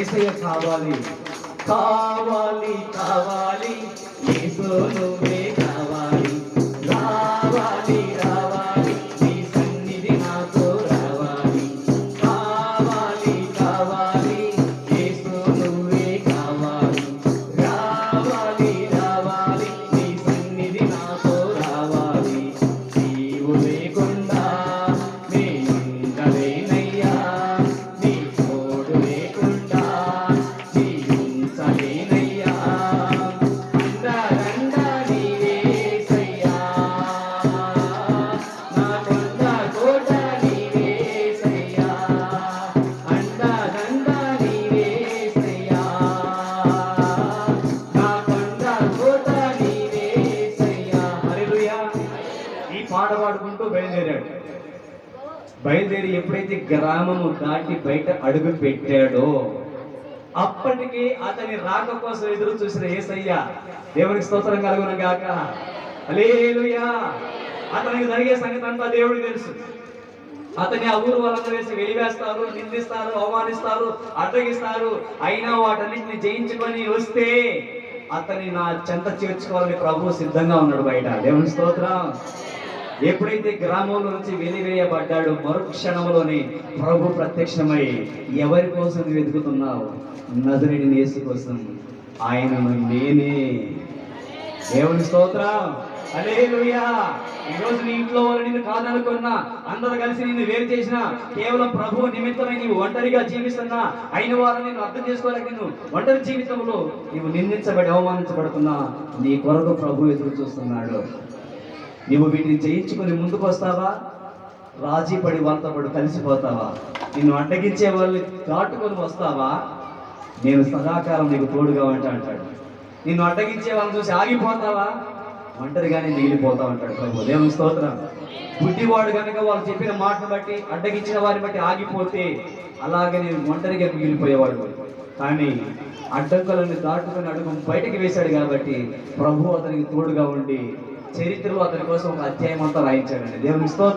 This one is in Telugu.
ఏసయ్య కావాలి. కావాలి కావాలి. యేసు కావాలి. రావాలి పాడుకుంటూ బయలుదేరాడు. బయలుదేరి ఎప్పుడైతే గ్రామము దాటి బయట అడుగు పెట్టాడో అప్పటికి అతని రాక కోసం ఎదురు చూసిన ఏసయ్య దేవునికి స్తోత్రం కలుగును గాక. అలేలుయా అతనికి జరిగే సంగతి అంతా దేవుడికి తెలుసు. అతని ఆ ఊరు వాళ్ళందరూ వేసి వెలివేస్తారు నిందిస్తారు అవమానిస్తారు అడ్డగిస్తారు. అయినా వాటన్నిటిని జయించుకొని వస్తే అతని నా చెంత చేర్చుకోవాలని ప్రభు సిద్ధంగా ఉన్నాడు బయట. దేవుని స్తోత్రం. ఎప్పుడైతే గ్రామంలో నుంచి వెలివేయబడ్డాడో మరుక్షణంలోనే ప్రభు ప్రత్యక్షమై ఎవరి కోసం వెతుకుతున్నావు? నదుని నేసు కోసం. ఆయన నేనే. దేవుని స్తోత్రం. హల్లెలూయా. ఈ రోజు నీ ఇంట్లో వాళ్ళు నిన్ను కాదనుకున్నా అందరూ కలిసి నిన్ను వేరు చేసిన కేవలం ప్రభు నిమిత్తమై నీవు ఒంటరిగా జీవిస్తున్నా అయిన వారు నేను అర్థం చేసుకోలేక నిన్ను ఒంటరి జీవితంలో నీవు నిందించబడి అవమానించబడుతున్నా నీ కొరకు ప్రభు ఎదురు చూస్తున్నాడు. నీవు వీటిని జయించుకొని ముందుకు వస్తావా? రాజీ పడి వాళ్ళతో పాటు కలిసిపోతావా? నిన్ను అడ్డగించే వాళ్ళని దాటుకొని వస్తావా? నేను సదాకాలం నీకు తోడుగా ఉంటా అంటాడు. నిన్ను అడ్డగించే వాళ్ళని చూసి ఆగిపోతావా? ఒంటరిగానే మిగిలిపోతా ఉంటాడు ప్రభు. దేవుని స్తోత్రం. బుద్ధివాడు కనుక వాళ్ళు చెప్పిన మాటను బట్టి అడ్డగించిన వారిని బట్టి ఆగిపోతే అలాగే నేను ఒంటరిగా మిగిలిపోయేవాడు. కానీ అడ్డంకులను దాటుకుని అడుగు బయటకు వేశాడు కాబట్టి ప్రభు అతనికి తోడుగా ఉండి చరిత్రలో అతని కోసం ఒక అధ్యాయం అంతా రాయించాడండి. దేవుని స్తోత్రం.